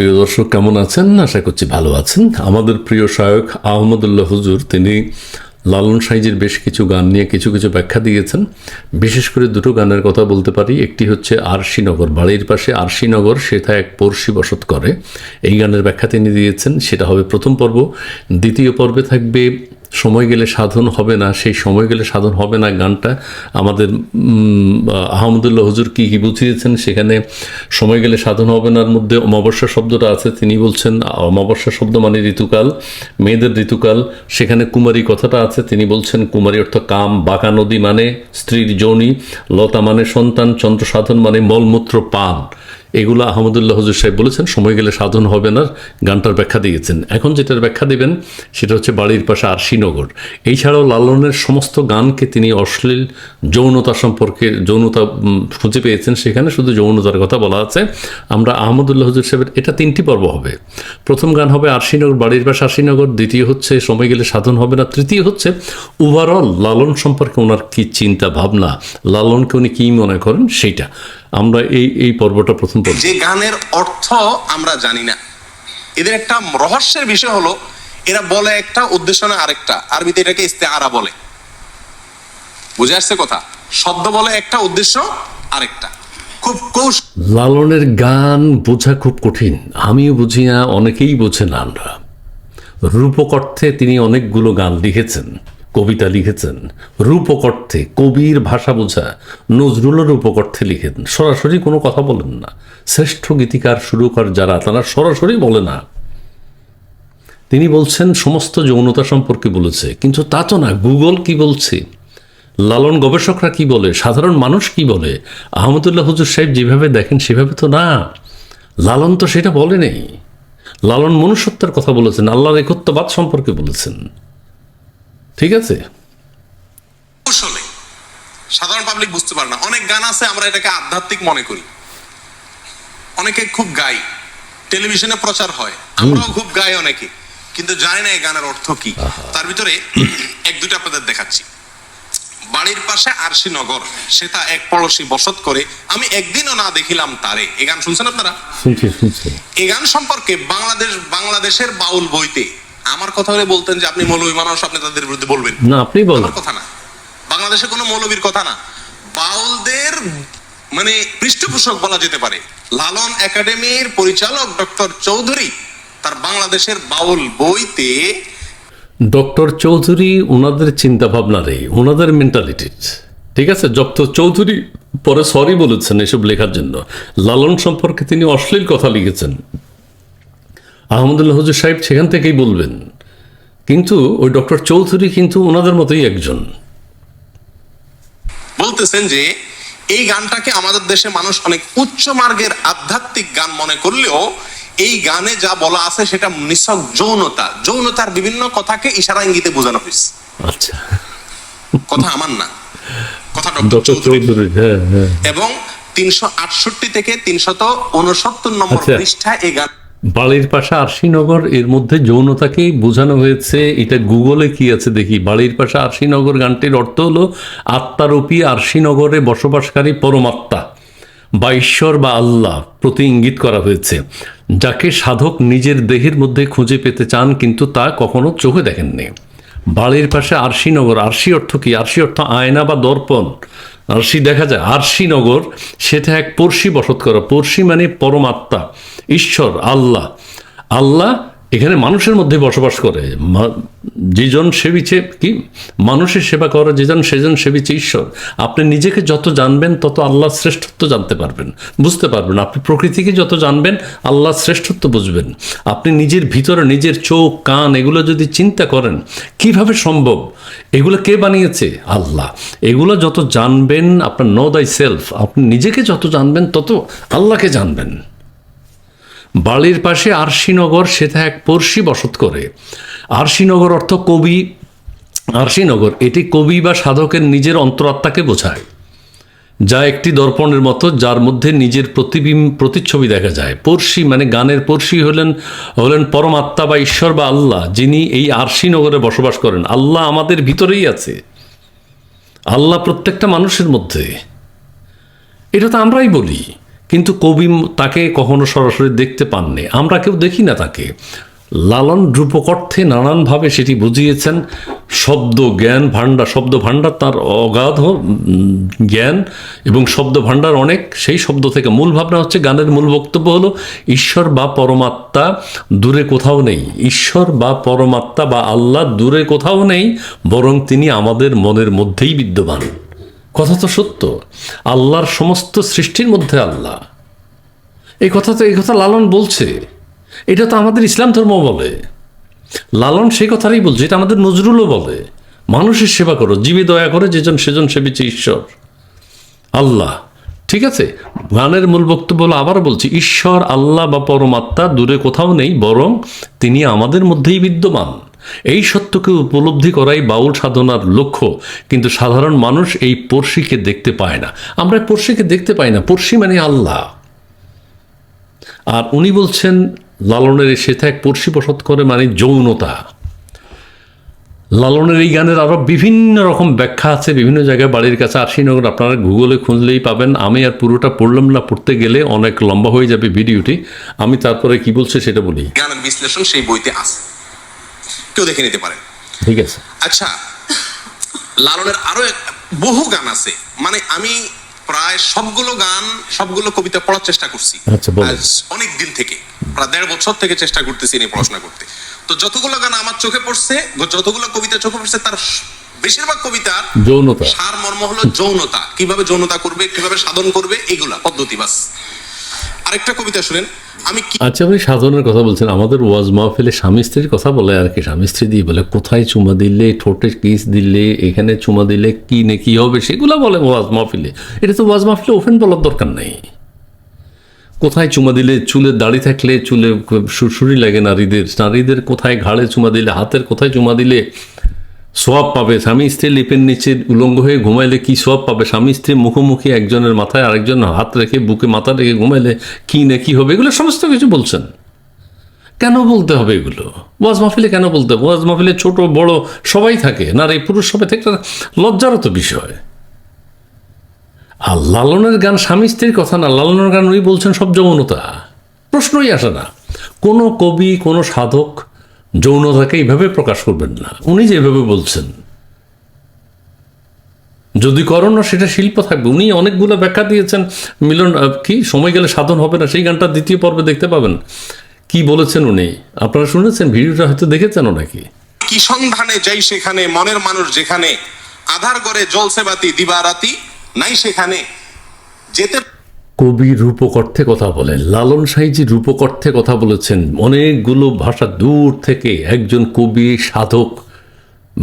প্রিয় দর্শক, কেমন আছেন? আশা করছি ভালো আছেন। আমাদের প্রিয় সহায়ক আহমদুল্লাহ হুজুর, তিনি লালন সাইজের বেশ কিছু গান নিয়ে কিছু কিছু ব্যাখ্যা দিয়েছেন। বিশেষ করে দুটো গানের কথা বলতে পারি। একটি হচ্ছে আরশিনগর, বাড়ির পাশে আরশিনগর, সেথা এক পড়শি বসত করে। এই গানের ব্যাখ্যা তিনি দিয়েছেন। সেটা হবে প্রথম পর্ব। দ্বিতীয় পর্বে থাকবে সময় গেলে সাধন হবে না, সেই সময় গেলে সাধন হবে না গানটা। আমাদের আহমদুল্লাহ হুজুর কি কি বুঝিয়েছেন? সেখানে সময় গেলে সাধন হবে নার মধ্যে অমাবস্যা শব্দটা আছে, তিনি বলছেন, অমাবস্যা শব্দ মানে ঋতুকাল, মেয়েদের ঋতুকাল। সেখানে কুমারী কথাটা আছে, তিনি বলছেন, কুমারী অর্থ কাম, বাঁকা নদী মানে স্ত্রীর যোনি লতা মানে সন্তান চন্দ্র সাধন মানে মলমূত্র পান। এগুলো আহমদুল্লাহ হুজুর সাহেব বলেছেন, সময় গেলে সাধন হবে না, গানটার ব্যাখ্যা দিয়েছেন এখন যেটার ব্যাখ্যা দিবেন, সেটা হচ্ছে বাড়ির পাশে আরশিনগর এছাড়াও লালনের সমস্ত গানকে তিনি অশ্লীল যৌনতা সম্পর্কে, যৌনতা খুঁজে পেয়েছেন। সেখানে শুধু যৌনতার কথা বলা আছে। আমরা আহমদুল্লাহ হজুর সাহেবের, এটা তিনটি পর্ব হবে। প্রথম গান হবে আরশিনগর বাড়ির পাশে আরশিনগর দ্বিতীয় হচ্ছে, সময় গেলে সাধন হবে না। তৃতীয় হচ্ছে ওভারঅল লালন সম্পর্কে ওনার কি চিন্তা ভাবনা? লালনকে উনি কী মনে করেন? সেইটা। আমরা এই এই পর্বটা প্রথম পর্ব যে গানের অর্থ আমরা জানি না। এদের একটা রহস্যের বিষয় হলো এরা বলে একটা উদ্দেশ্য না আরেকটা। আরবিতে এটাকে ইস্তেআরা বলে। বুঝে আসছে কথা? শব্দ বলে একটা উদ্দেশ্য আরেকটা। খুব কৌশল লালনের গান বোঝা খুব কঠিন। আমিও বুঝি না অনেকেই বোঝে না আমরা। রূপক অর্থে তিনি অনেকগুলো গান লিখেছেন। কবিতা লিখেছেন। রূপক অর্থে কবির ভাষা বোঝা নজরুলের রূপক অর্থে লিখেন। সরাসরি কোনো কথা বলেন না। শ্রেষ্ঠ গীতিকার, সুরকার যারা, তারা সরাসরি বলে না। তিনি বলছেন, সমস্ত যৌনতা সম্পর্কে বলেছে, কিন্তু তা তো না। গুগল কি বলছে? লালন গবেষকরা কি বলে? সাধারণ মানুষ কি বলে? আহমদুল্লাহ হুজুর সাহেব যেভাবে দেখেন, সেভাবে তো না। লালন তো সেটা বলে নেই। লালন মনুষ্যত্বের কথা বলেছেন। আল্লাহর একত্ববাদ সম্পর্কে বলেছেন। ঠিক আছে? কৌশলে। সাধারণ পাবলিক বুঝতে পারে না। অনেক গান আছে আমরা এটাকে আধ্যাত্মিক মনে করি। অনেকে খুব গাই। টেলিভিশনে প্রচার হয়। আমরাও খুব গাই অনেকে। কিন্তু জানি না এই গানের অর্থ কি। তার ভিতরে এক দুটো আপনাদের দেখাচ্ছি। বাড়ির পাশে আরশিনগর সেটা এক পড়শি বসত করে আমি একদিনও না দেখিলাম তারে। এই গান শুনছেন আপনারা? এই গান সম্পর্কে বাংলাদেশ বাংলাদেশের বাউল বইতে আমার কথা হলে বলতেন যে আপনি মৌলভী মানুষ আপনি তাদের বিরুদ্ধে বলবেন। না আপনি বলেন। আমার কথা না। বাংলাদেশে কোনো মৌলবীর কথা না। বাউলদের মানে পৃষ্ঠপোষক বলা যেতে পারে। লালন একাডেমির পরিচালক ডক্টর চৌধুরী তার বাংলাদেশের বাউল বইতে ডক্টর চৌধুরী ওনাদের চিন্তা ভাবনা রে ওনাদের মেন্টালিটি ঠিক আছে? ডক্টর চৌধুরী পরে সরি বলেছেন এসব লেখার জন্য। লালন সম্পর্কে তিনি অশ্লীল কথা লিখেছেন। আহমদুল্লাহ হুজুর সাহেব সেখান থেকেই বলবেন। কিন্তু ওই ডক্টর চৌধুরী কিন্তু ওনাদের মতোই একজন। বলতেছেন যে এই গানটাকে আমাদের দেশে মানুষ অনেক উচ্চ মার্গের আধ্যাত্মিক গান মনে করলেও এই গানে যা বলা আছে সেটা নিছক যৌনতা। যৌনতার বিভিন্ন কথাকে ইশারা ইঙ্গিতে বোঝানো হয়েছে। আচ্ছা। কথা আমার না। কথা ডক্টর চৌধুরী হ্যাঁ হ্যাঁ। এবং তিনশো আটষট্টি থেকে তিনশত উনসত্তর নম্বর আচ্ছা। পৃষ্ঠা এই গান বাড়ির পাশে আরশিনগর, এর মধ্যে যৌনতাকেই বোঝানো হয়েছে। এটা গুগলে কি আছে দেখি। বাড়ির পাশে আরশিনগর গানটির অর্থ হলো, আত্মারূপী আরশিনগরে বসবাসকারী পরমাত্মা বা ঈশ্বর বা আল্লাহ প্রতি ইঙ্গিত করা হয়েছে। যাকে সাধক নিজের দেহের মধ্যে খুঁজে পেতে চান, কিন্তু তা কখনো চোখে দেখেননি। বাড়ির পাশে আরশিনগর, আরশি অর্থ কি? আরশি অর্থ আয়না বা দর্পণ। আরশি দেখা যায়, আরশিনগর, সেটা এক পড়শি বসত করা। পড়শি মানে পরমাত্মা। ঈশ্বর, আল্লাহ। আল্লাহ এখানে মানুষের মধ্যে বসবাস করে। যেজন সেবিছে কি? মানুষের সেবা করে, যেজন সেজন সেবিছে ঈশ্বর। আপনি নিজেকে যত জানবেন, তত আল্লাহর শ্রেষ্ঠত্ব জানতে পারবেন। বুঝতে পারবেন, আপনি প্রকৃতিকে যত জানবেন, আল্লাহর শ্রেষ্ঠত্ব বুঝবেন। আপনি নিজের ভিতরে, নিজের চোখ, কান, এগুলো যদি চিন্তা করেন, কীভাবে সম্ভব? এগুলো কে বানিয়েছে? আল্লাহ। এগুলো যত জানবেন, আপনার নো দাই সেলফ আপনি নিজেকে যত জানবেন, তত আল্লাহকে জানবেন। বাড়ির পাশে আরশিনগর সেটা এক পড়শি বসত করে। আরশিনগর অর্থ কবি। আরশিনগর, এটি কবি বা সাধকের নিজের অন্তরাত্মাকে বোঝায়, যা একটি দর্পণের মতো, যার মধ্যে নিজের প্রতিবিম্ব, প্রতিচ্ছবি দেখা যায়। পড়শি মানে গানের পড়শি হলেন হলেন পরমাত্মা বা ঈশ্বর বা আল্লাহ, যিনি এই আরশিনগরে বসবাস করেন। আল্লাহ আমাদের ভিতরেই আছে। আল্লাহ প্রত্যেকটা মানুষের মধ্যে। এটা তো আমরাই বলি। কিন্তু কবি তাকে কখনো সরাসরি দেখতে পাননি। আমরা কেউ দেখি না তাকে। লালন রূপকর্থে নানানভাবে সেটি বুঝিয়েছেন। শব্দ জ্ঞান ভাণ্ডার, শব্দ ভাণ্ডার তার অগাধ জ্ঞান এবং শব্দ ভাণ্ডার অনেক। সেই শব্দ থেকে মূল ভাবনা হচ্ছে, গানের মূল বক্তব্য হলো, ঈশ্বর বা পরমাত্মা দূরে কোথাও নেই। ঈশ্বর বা পরমাত্মা বা আল্লাহ দূরে কোথাও নেই, বরং তিনি আমাদের মনের মধ্যেই বিদ্যমান। কথা তো সত্য। আল্লাহর সমস্ত সৃষ্টির মধ্যে আল্লাহ। এই কথা তো এই কথা লালন বলছে। এটা তো আমাদের ইসলাম ধর্ম বলে। লালন সেই কথারই বলছে, এটা আমাদের নজরুলও বলে। মানুষের সেবা করো, জীবে দয়া করে যেজন সেজন সেবিছে ঈশ্বর। আল্লাহ, ঠিক আছে? গানের মূল বক্তব্য হলো আবার বলছি, ঈশ্বর, আল্লাহ বা পরমাত্মা দূরে কোথাও নেই, বরং তিনি আমাদের মধ্যেই বিদ্যমান। এই সত্যকে উপলব্ধি করাই বাউল সাধনার লক্ষ্য, কিন্তু সাধারণ মানুষ এই পড়শিকে দেখতে পায় না। আমরা পড়শিকে দেখতে পাই না, পড়শি মানে আল্লাহ। আর উনি বলছেন, লালনের সেথা এক পড়শি বসত করে মানে যৌনতা। লালনের এই গানের আরও বিভিন্ন রকম ব্যাখ্যা আছে, বিভিন্ন জায়গায় বাড়ির কাছে আশিনগর আপনারা গুগলে খুঁজলেই পাবেন। আমি আর পুরোটা পড়লাম না, পড়তে গেলে অনেক লম্বা হয়ে যাবে ভিডিওটি। আমি তারপরে কি বলছে সেটা বলি। গানের বিশ্লেষণ সেই বইতে আছে। কেউ দেখে নিতে পারেন ঠিক আছে। আচ্ছা লালনের আরও এক- বহু গান আছে। মানে আমি প্রায় সবগুলো গান সবগুলো কবিতা পড়ার চেষ্টা করছি। আচ্ছা, অনেক দিন থেকে প্রায় দেড় বছর থেকে চেষ্টা করতেছি নিয়ে পড়াশোনা করতে। তো যতগুলো গান আমার চোখে পড়ছে যতগুলো কবিতা চোখে পড়ছে তার বেশিরভাগ কবিতার যৌনতা। সার মর্ম হলো যৌনতা। কীভাবে যৌনতা করবে কীভাবে সাধন করবে এগুলা পদ্ধতি বাস। আরেকটা কবিতা শুনেন। আমি আচ্ছা আপনি সাধনের কথা বলছেন। আমাদের ওয়াজ মাহফিলে স্বামী স্ত্রীর কথা বলে আর কি। স্বামী স্ত্রী দিয়ে বলে, কোথায় চুমা দিলে? ঠোঁটে কিস দিলে? এখানে চুমা দিলে কি নে কি হবে? সেগুলো বলে ওয়াজ মাহফিলে। এটা তো ওয়াজ মাহফিলে ওপেন বলার দরকার নেই। কোথায় চুমা দিলে? চুলে দাড়ি থাকলে চুলে সুরসুরি লাগে নারীদের। নারীদের কোথায় ঘাড়ে চুমা দিলে? হাতের কোথায় চুমা দিলে? সোয়াব পাবে। স্বামী, স্ত্রী লিপের নিচে উলঙ্গ হয়ে ঘুমাইলে কি সোয়াব পাবে? স্বামী, স্ত্রী মুখোমুখি একজনের মাথায় আরেকজন হাত রেখে বুকে মাথা রেখে ঘুমাইলে কি না কি হবে? এগুলো সমস্ত কিছু বলছেন। কেন বলতে হবে এগুলো? ওয়াজ মাহফিলে কেন বলতে হবে? ওয়াজ মাহফিলে ছোট, বড় সবাই থাকে। না এই পুরুষ সবাই থাকে। লজ্জারও তো বিষয়। আর লালনের গান স্বামী, স্ত্রীর কথা না, লালনের গান উনি বলছেন সব যৌনতা। প্রশ্নই আসে না। কোনো কবি, কোনো সাধক যৌনতাকে এইভাবে প্রকাশ করবেন না। উনি যেভাবে বলছেন। যদি করো না সেটা শিল্প থাকবে। উনি অনেকগুলো ব্যাখ্যা দিয়েছেন। মিলন কি? সময় গেলে সাধন হবে না। সেই গানটা দ্বিতীয় পর্বে দেখতে পাবেন। কি বলেছেন উনি? আপনারা শুনেছেন? ভিডিওটা হয়তো দেখেছেন নাকি? কি সন্ধানে যাই সেখানে, মনের মানুষ যেখানে, আধার করে জলসে বাতি, দিবারাতি নাই সেখানে। যেতে কবি রূপকর্থে কথা বলেন, লালন সাইজি রূপকর্থে কথা বলেছেন, অনেকগুলো ভাষা দূর থেকে একজন কবি সাধক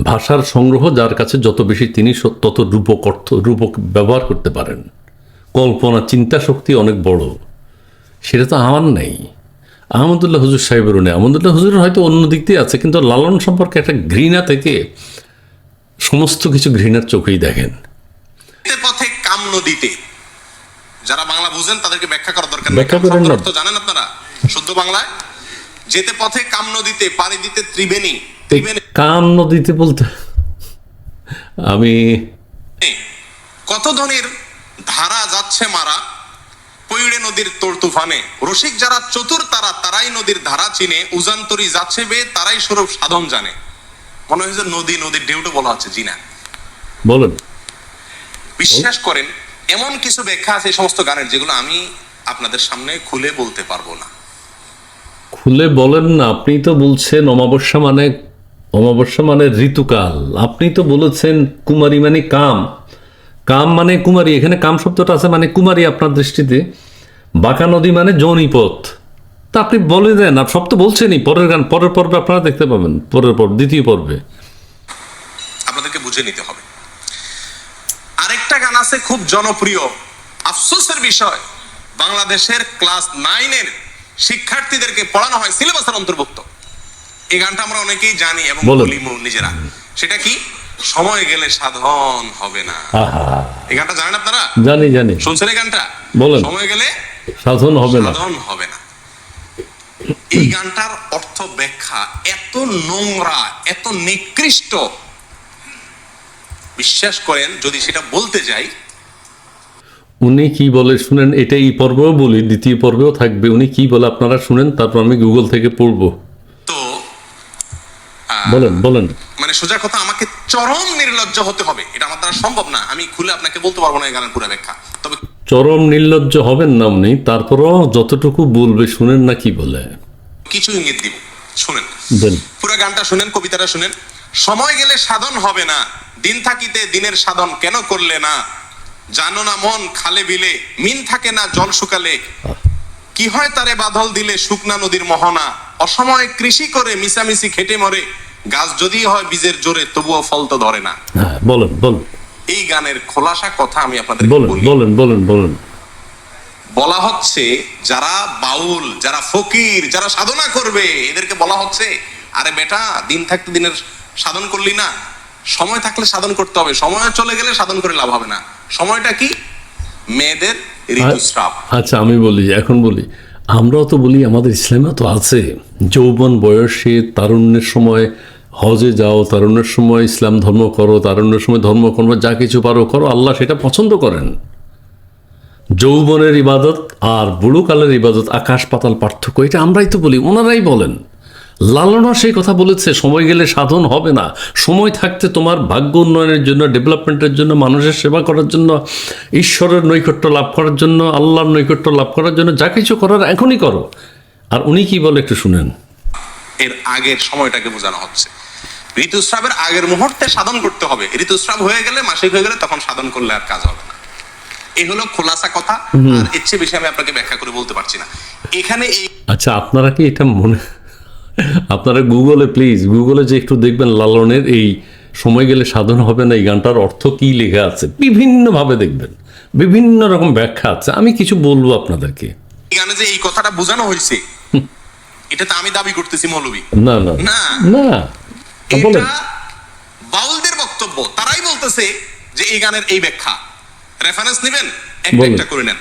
ভাষার সংগ্রহ, যার কাছে যত বেশি তিনি তত রূপকর্থ, রূপক ব্যবহার করতে পারেন। কল্পনা, চিন্তা শক্তি অনেক বড়। সেটা তো আমার নেই। আহমদুল্লাহ হুজুর সাহেবেরও নেই। আহমদুল্লাহ হুজুরের হয়তো অন্য দিক দিয়ে আছে, কিন্তু লালন সম্পর্কে একটা ঘৃণা থেকে সমস্ত কিছু ঘৃণার চোখেই দেখেন। পথে কাম নদীতে যারা বাংলা বুঝেন তাদেরকে ব্যাখ্যা করার দরকার নেই। ব্যাখ্যা করেন না। অর্থ জানেন আপনারা শুদ্ধ বাংলায়। যেতে পথে কাম নদীতে পাড়ি দিতে ত্রিবেণী। কাম নদীতে বলতে আমি কত ধনের ধারা যাচ্ছে মারা পৈড়ে নদীর তোর তুফানে। রসিক যারা চতুর তারা তারাই নদীর ধারা চিনে। উজান্তরি যাচ্ছে বে তারাই স্বরূপ সাধন জানে। মনে হয় যে নদী নদীর ঢেউটো বলা হচ্ছে জি না। বলেন। বিশ্বাস করেন এমন কিছু ব্যাখ্যা আছে এই সমস্ত গানের যেগুলো আমি আপনাদের সামনে খুলে বলতে পারব না। খুলে বলেন না আপনি তো বলছেন অমাবস্যা মানে অমাবস্যা মানে ঋতুকাল। আপনি তো বলেছেন কুমারী মানে কাম। কাম মানে কুমারী এখানে কাম শব্দটা আছে মানে কুমারী আপনার দৃষ্টিতে। বাঁকা নদী মানে জনিপথ। তা আপনি বলে দেন আর সব তো বলছেনই পরের গান পরের পর্বে আপনারা দেখতে পাবেন পরের পর্ব দ্বিতীয় পর্বে। আপনাদেরকে বুঝে নিতে হবে। আরেকটা গান আছে খুব জনপ্রিয়। আফসোসের বিষয় বাংলাদেশের ক্লাস নাইনের শিক্ষার্থীদেরকে পড়ানো হয় সিলেবাসের অন্তর্ভুক্ত। এই গানটা আমরা অনেকেই জানি এবং বলি নিজেরা। সেটা কি? সময় গেলে সাধন হবে না। এই গানটা জানেন আপনারা? জানি জানি। শুনছেন এই গানটা? বলেন। সময় গেলে সাধন হবে না। সাধন হবে না। এই গানটার অর্থ ব্যাখ্যা এত নোংরা এত নিকৃষ্ট বিশ্বাস করেন যদি সেটা বলতে যাই। উনি কি বলে শুনেন এটা এই পর্বেও বলি দ্বিতীয় পর্বেও থাকবে। উনি কি বলে আপনারা শুনেন তারপর আমি গুগল থেকে পড়ব। তো বলেন বলেন। মানে সোজা কথা আমাকে চরম নির্লজ্জ হতে হবে। এটা আমার দ্বারা সম্ভব না। আমি খুলে আপনাকে বলতে পারব না এই গানের পুরো ব্যাখ্যা তবে চরম নির্লজ্জ হবেন না উনি তারপরও যতটুকু বলবে শুনেন না কি বলে। কিছু ইঙ্গিত দিব। শুনেন। পুরো গানটা শুনেন কবিতাটা শুনেন। সময় গেলে সাধন হবে না। দিন থাকিতে দিনের সাধন কেন করলে না? জানো না মন খালে বিলে মিন থাকে না জল শুকালে। কি হয় তারে বাদল দিলে শুকনা নদীর মোহনা? অসময়ে কৃষি করে মিশামিশি খেটে মরে। গাছ যদি হয় বীজের জোরে তবুও ফল তো ধরে না। হ্যাঁ বলেন বলেন। এই গানের খোলাসা কথা আমি আপনাদের বলেন বলি। বলেন বলেন বলেন। বলা হচ্ছে যারা বাউল যারা ফকির যারা সাধনা করবে এদেরকে বলা হচ্ছে আরে বেটা দিন থাকতে দিনের সাধন করলি না? সময় থাকলে সাধন করতে হবে। সময় চলে গেলে সাধন করে লাভ হবে না। সময়টা কি? মেয়েদের ঋতুস্রাব। আচ্ছা আমি বলি, এখন বলি। আমরাও তো বলি, আমাদের ইসলামে তো আছে। যৌবন বয়সে তারুণ্যের সময়, হজে যাও, তারুণ্যের সময় ইসলাম ধর্ম করো, তারুণ্যের সময় ধর্মকর্ম যা কিছু পারো করো, আল্লাহ সেটা পছন্দ করেন। যৌবনের ইবাদত আর বুড়োকালের ইবাদত, আকাশ পাতাল পার্থক্য, এটা আমরাই তো বলি, ওনারাই বলেন। লালনা সেই কথা বলেছে সময় গেলে সাধন হবে না। সময় থাকতে তোমার ভাগ্য উন্নয়নের জন্য ডেভেলপমেন্টের জন্য মানুষের সেবা করার জন্য ঈশ্বরের নৈকট্য লাভ করার জন্য আল্লাহর নৈকট্য লাভ করার জন্য যা কিছু করার এখনই করো। আর উনি কি বলে একটু শুনেন। এর আগের সময়টাকে বোঝানো হচ্ছে। ঋতুস্রাবের আগের মুহূর্তে সাধন করতে হবে। ঋতুস্রাব হয়ে গেলে মাসিক হয়ে গেলে তখন সাধন করলে আর কাজ হবে না। এই হলো খোলাসা কথা। আর এর চেয়ে বেশি আমি আপনাকে ব্যাখ্যা করে বলতে পারছি না। এখানে এই আচ্ছা আপনারা কি এটা মনে আপনারা গুগলে প্লিজ গুগলে যে একটু দেখবেন লালনের এই সময় গেলে সাধন হবে না এই গানটার অর্থ কি লেখা আছে বিভিন্নভাবে দেখবেন বিভিন্ন রকম ব্যাখ্যা আছে। আমি কিছু বলব আপনাদেরকে। গানে যে এই কথাটা বোঝানো হয়েছে এটা তো আমি দাবি করতেছি মৌলবী। না না না। না বলেন। বাউলদের বক্তব্য তারাই বলতেছে যে এই গানের এই ব্যাখ্যা। রেফারেন্স নেবেন একটা করে নেন।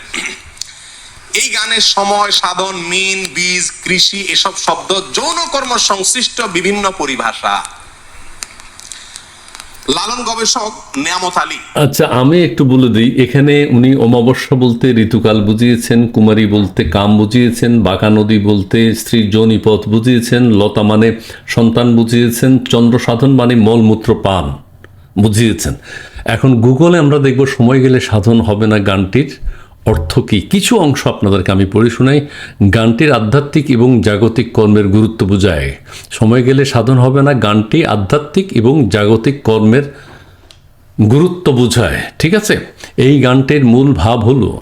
এই গানের সময়, সাধন, মিন, বীজ, কৃষি এসব শব্দ যৌন কর্ম সংশ্লিষ্ট বিভিন্ন পরিভাষা। লালন গবেষক নেয়ামত আলী। আচ্ছা আমি একটু বলে দিই, এখানে উনি অমাবস্যা বলতে ঋতুকাল বুঝিয়েছেন, কুমারী বলতে কাম বুঝিয়েছেন, বাঁকা নদী বলতে স্ত্রী জনিপথ বুঝিয়েছেন, লতা মানে সন্তান বুঝিয়েছেন, চন্দ্র সাধন মানে মলমূত্র পান বুঝিয়েছেন। এখন গুগলে আমরা দেখব সময় গেলে সাধন হবে না গানটির। অর্থ কি? কিছু অংশ আপনাদেরকে আমি পড়ে শোনাই। গানটির আধ্যাত্মিক এবং জাগতিক কর্মের গুরুত্ব বোঝায়। সময় গেলে সাধন হবে না, গানটি আধ্যাত্মিক এবং জাগতিক কর্মের গুরুত্ব বোঝায়। ঠিক আছে? এই গানটির মূল ভাব হলো,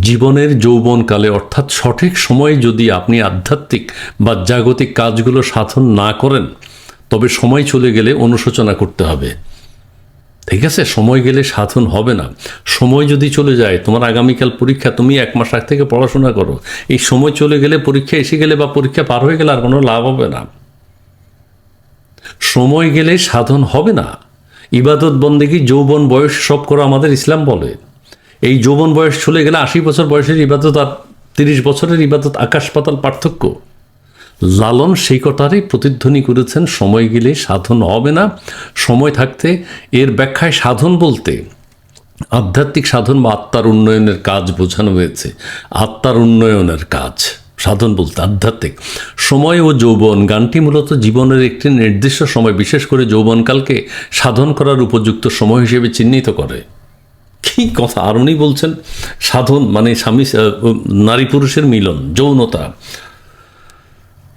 জীবনের যৌবনকালে, অর্থাৎ সঠিক সময়ে যদি আপনি আধ্যাত্মিক বা জাগতিক কাজগুলো সাধন না করেন, তবে সময় চলে গেলে অনুশোচনা করতে হবে। ঠিক আছে? সময় গেলে সাধন হবে না। সময় যদি চলে যায়, তোমার আগামীকাল পরীক্ষা, তুমি এক মাস আগ থেকে পড়াশোনা করো। এই সময় চলে গেলে পরীক্ষা এসে গেলে বা পরীক্ষা পার হয়ে গেলে আর কোনো লাভ হবে না। সময় গেলে সাধন হবে না। ইবাদত বন্দেগী, যৌবন বয়স সব করা আমাদের ইসলাম বলে। এই যৌবন বয়স চলে গেলে আশি বছর বয়সের ইবাদত আর তিরিশ বছরের ইবাদত আকাশ পাতাল পার্থক্য। লালন সেই কথারই প্রতিধ্বনি করেছেন, সময় গেলে সাধন হবে না। সময় থাকতে এর ব্যাখ্যায় সাধন বলতে আধ্যাত্মিক সাধন বা আত্মার উন্নয়নের কাজ বোঝানো হয়েছে। আত্মার উন্নয়নের কাজ, সাধন বলতে আধ্যাত্মিক। সময় ও যৌবন, গানটি মূলত জীবনের একটি নির্দিষ্ট সময়, বিশেষ করে যৌবনকালকে সাধন করার উপযুক্ত সময় হিসেবে চিহ্নিত করে। কি কথা আর উনি বলছেন? সাধন মানে স্বামী নারী পুরুষের মিলন, যৌনতা।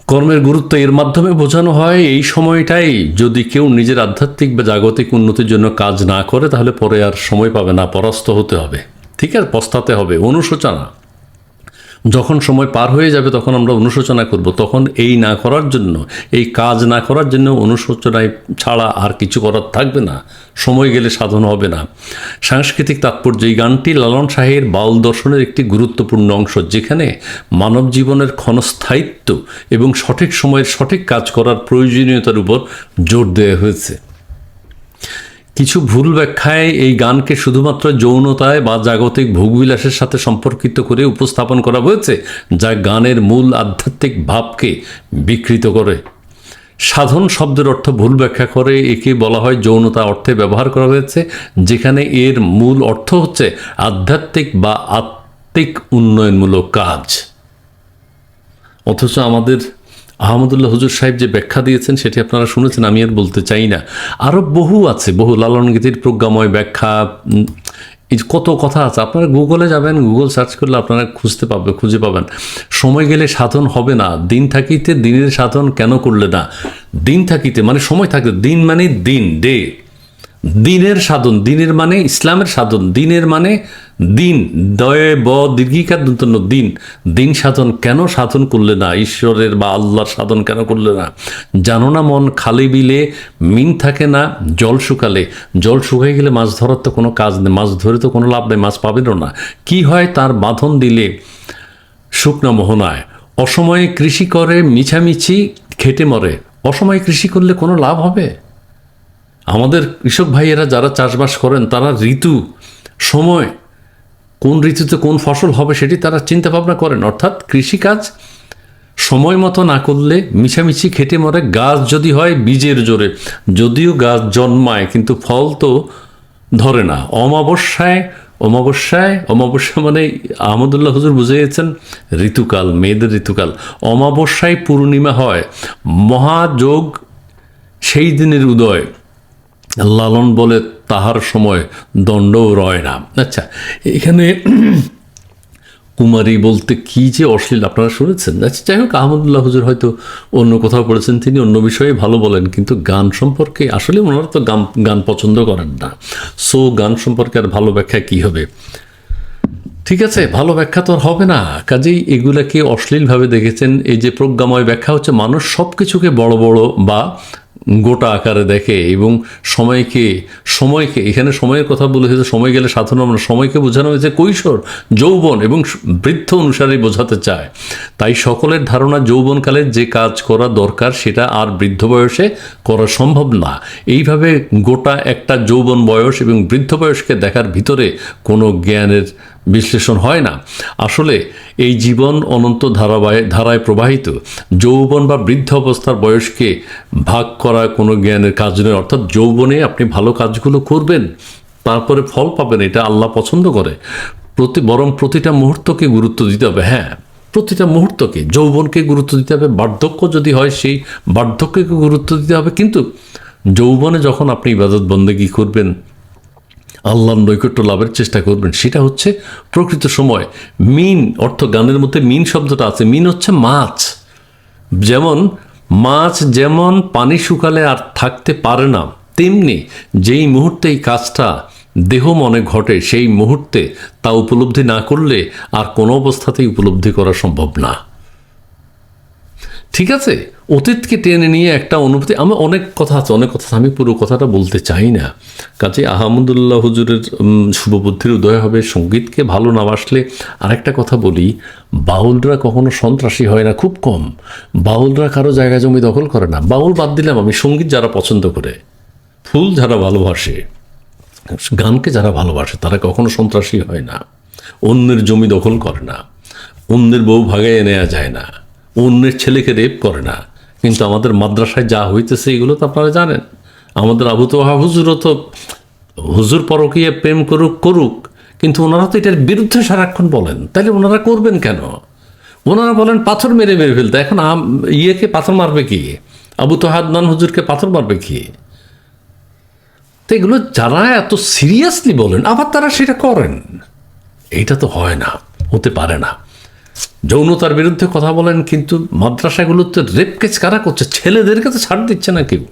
কর্মের গুরুত্ব এর মাধ্যমে বোঝানো হয়, এই সময়টাই যদি কেউ নিজের আধ্যাত্মিক বা জাগতিক উন্নতির জন্য কাজ না করে, তাহলে পরে আর সময় পাবে না, পরাস্ত হতে হবে। ঠিক আছে, পস্তাতে হবে। অনুশোচনা। যখন সময় পার হয়ে যাবে তখন আমরা অনুশোচনা করব। তখন এই না করার জন্য, এই কাজ না করার জন্য অনুশোচনায় ছাড়া আর কিছু করার থাকবে না। সময় গেলে সাধন হবে না। সাংস্কৃতিক তাৎপর্য, এই গানটি লালন শাহের বাউল দর্শনের একটি গুরুত্বপূর্ণ অংশ, যেখানে মানব জীবনের ক্ষণস্থায়িত্ব এবং সঠিক সময়ের সঠিক কাজ করার প্রয়োজনীয়তার উপর জোর দেওয়া হয়েছে। কিছু ভুল ব্যাখ্যায় এই গানকে শুধুমাত্র যৌনতায় বা জাগতিক ভোগবিলাসের সাথে সম্পর্কিত করে উপস্থাপন করা হয়েছে, যা গানের মূল আধ্যাত্মিক ভাবকে বিকৃত করে। সাধন শব্দের অর্থ ভুল ব্যাখ্যা করে, একে বলা হয় যৌনতা অর্থে ব্যবহার করা হয়েছে, যেখানে এর মূল অর্থ হচ্ছে আধ্যাত্মিক বা আত্মিক উন্নয়নমূলক কাজ। অথচ আমাদের আহমদুল্লাহ হুজুর সাহেব যে ব্যাখ্যা দিয়েছেন, সেটি আপনারা শুনেছেন, আমি আর বলতে চাই না। আরও বহু আছে, বহু লালন গীতির প্রজ্ঞাময় ব্যাখ্যা এই কত কথা আছে। আপনারা গুগলে যাবেন গুগল সার্চ করলে আপনারা খুঁজতে পাবে, খুঁজে পাবেন। সময় গেলে সাধন হবে না, দিন থাকিতে দিনের সাধন কেন করলে না? দিন থাকিতে মানে সময় থাকতে, দিন মানে দিন ডে দিনের সাধন, দিনের মানে ইসলামের সাধন, দিনের মানে দিন, দয়ে ব, দীর্ঘিকার দন্তন্য দিন। দিন সাধন কেন সাধন করলে না? ঈশ্বরের বা আল্লাহর সাধন কেন করলে না? জানো না মন খালি বিলে, মিন থাকে না, জল শুকালে। জল শুকাই গেলে মাছ ধরার তো কোনো কাজ নেই, মাছ ধরে তো কোনো লাভ নেই, মাছ পাবেনও না। কি হয় তার বাঁধন দিলে? শুকনো মোহনায়। অসময়ে কৃষি করে, মিছামিছি খেটে মরে। অসময়ে কৃষি করলে কোনো লাভ হবে? আমাদের কৃষক ভাইয়েরা যারা চাষবাস করেন, তারা ঋতু, সময়, কোন ঋতুতে কোন ফসল হবে সেটি তারা চিন্তা ভাবনা করেন। অর্থাৎ কৃষিকাজ সময় মতো না করলে মিছামিছি খেটে মরে গাছ যদি হয় বীজের জোরে, যদিও গাছ জন্মায় কিন্তু ফল তো ধরে না। অমাবস্যায় অমাবস্যায়, অমাবস্যা মানে আহমদুল্লাহ হুজুর বুঝিয়েছেন, ঋতুকাল, মেয়েদের ঋতুকাল। অমাবস্যায় পূর্ণিমা হয়, মহাযোগ সেই দিনের উদয়। লালন বলে তাহার সময় দণ্ডও রয় না। আচ্ছা এখানে কুমারী বলতে কি যে অশ্লীল আপনারা শুনেছেন? আচ্ছা যাই হোক, আহমদুল্লাহ হুজুর হয়তো অন্য কোথাও পড়েছেন, তিনি অন্য বিষয়ে ভালো বলেন, কিন্তু গান সম্পর্কে আসলে ওনারা তো গান গান পছন্দ করেন না। সো, গান সম্পর্কে আর ভালো ব্যাখ্যা কি হবে? ঠিক আছে, ভালো ব্যাখ্যা তো হবে না। কাজেই এগুলাকে অশ্লীলভাবে দেখেছেন। এই যে প্রজ্ঞাময় ব্যাখ্যা হচ্ছে, মানুষ সব কিছুকে বড় বড় বা গোটা আকারে দেখে এবং সময়কে সময়কে, এখানে সময়ের কথা বলে হয়েছে, সময় গেলে সাধারণ আমরা সময়কে বোঝানো হয়েছে কৈশোর, যৌবন এবং বৃদ্ধ অনুসারে বোঝাতে চায়। তাই সকলের ধারণা যৌবনকালে যে কাজ করা দরকার সেটা আর বৃদ্ধ বয়সে করা সম্ভব না। এইভাবে গোটা একটা যৌবন বয়স এবং বৃদ্ধ বয়সকে দেখার ভিতরে কোনো জ্ঞানের বিশ্লেষণ হয় না। আসলে এই জীবন অনন্ত ধারাবাহিক ধারায় প্রবাহিত। যৌবন বা বৃদ্ধ অবস্থার বয়সকে ভাগ করা কোনো জ্ঞানের কাজ নয়। অর্থাৎ যৌবনে আপনি ভালো কাজগুলো করবেন, তারপরে ফল পাবেন, এটা আল্লাহ পছন্দ করে। প্রতি বরং প্রতিটা মুহূর্তকে গুরুত্ব দিতে হবে। হ্যাঁ প্রতিটা মুহূর্তকে, যৌবনকে গুরুত্ব দিতে হবে। বার্ধক্য যদি হয়, সেই বার্ধক্যকে গুরুত্ব দিতে হবে। কিন্তু যৌবনে যখন আপনি ইবাদত বন্দেগী করবেন আল্লাহর নৈকট্য লাভের চেষ্টা করবেন। সেটা হচ্ছে প্রকৃত সময়। মিন অর্থ গানের মধ্যে মিন শব্দটা আছে। মিন হচ্ছে মাছ। যেমন মাছ যেমন পানি শুকালে আর থাকতে পারে না, তেমনি যেই মুহূর্তে এই কাজটা দেহ মনে ঘটে, সেই মুহূর্তে তা উপলব্ধি না করলে আর কোনো অবস্থাতেই উপলব্ধি করা সম্ভব না। ঠিক আছে? অতীতকে টেনে নিয়ে একটা অনুভূতি আমার অনেক কথা আছে, অনেক কথা আমি পুরো কথাটা বলতে চাই না। কাজে আহমদুল্লাহ হুজুরের শুভবুদ্ধির উদয় হবে, সঙ্গীতকে ভালো না বাসলে আরেকটা কথা বলি, বাউলরা কখনো সন্ত্রাসী হয় না, খুব কম। বাউলরা কারও জায়গা জমি দখল করে না। বাউল বাদ দিলাম আমি, সংগীত যারা পছন্দ করে, ফুল যারা ভালোবাসে, গানকে যারা ভালোবাসে, তারা কখনো সন্ত্রাসী হয় না। অন্যের জমি দখল করে না। অন্যের বউ ভাগাইয়ে নেওয়া যায় না। অন্যের ছেলেকে রেপ করে না। কিন্তু আমাদের মাদ্রাসায় যা হইতেছে এগুলো তো আপনারা জানেন। আমাদের আবু তোহা হুজুরও তো হুজুর পরকীয়া প্রেম করুক করুক, কিন্তু ওনারা তো এটার বিরুদ্ধে সারাক্ষণ বলেন। তাহলে ওনারা করবেন কেন? ওনারা বলেন, পাথর মেরে মেরে ফেলতে। এখন ইয়েকে পাথর মারবে কি? আবু তোহাদনান হুজুরকে পাথর মারবে কি? তো এগুলো যারা এত সিরিয়াসলি বলেন, আবার তারা সেটা করেন। এইটা তো হয় না, হতে পারে না। যৌনতার বিরুদ্ধে কথা বলেন, কিন্তু মাদ্রাসাগুলোতে রেপ কেস কারা করছে? ছেলেদেরকে তো ছাড় দিচ্ছে না কেউ।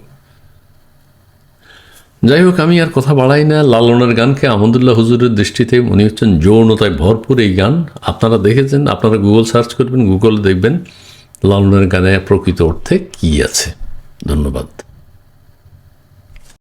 যাই হোক, আমি আর কথা বাড়াই না। লালনের গানকে আহমদুল্লাহ হুজুরের দৃষ্টিতে উনি হচ্ছেন যৌনতায় ভরপুর এই গান। আপনারা দেখেছেন, আপনারা গুগল সার্চ করবেন গুগলে দেখবেন লালনের গানে প্রকৃত অর্থে কী আছে। ধন্যবাদ।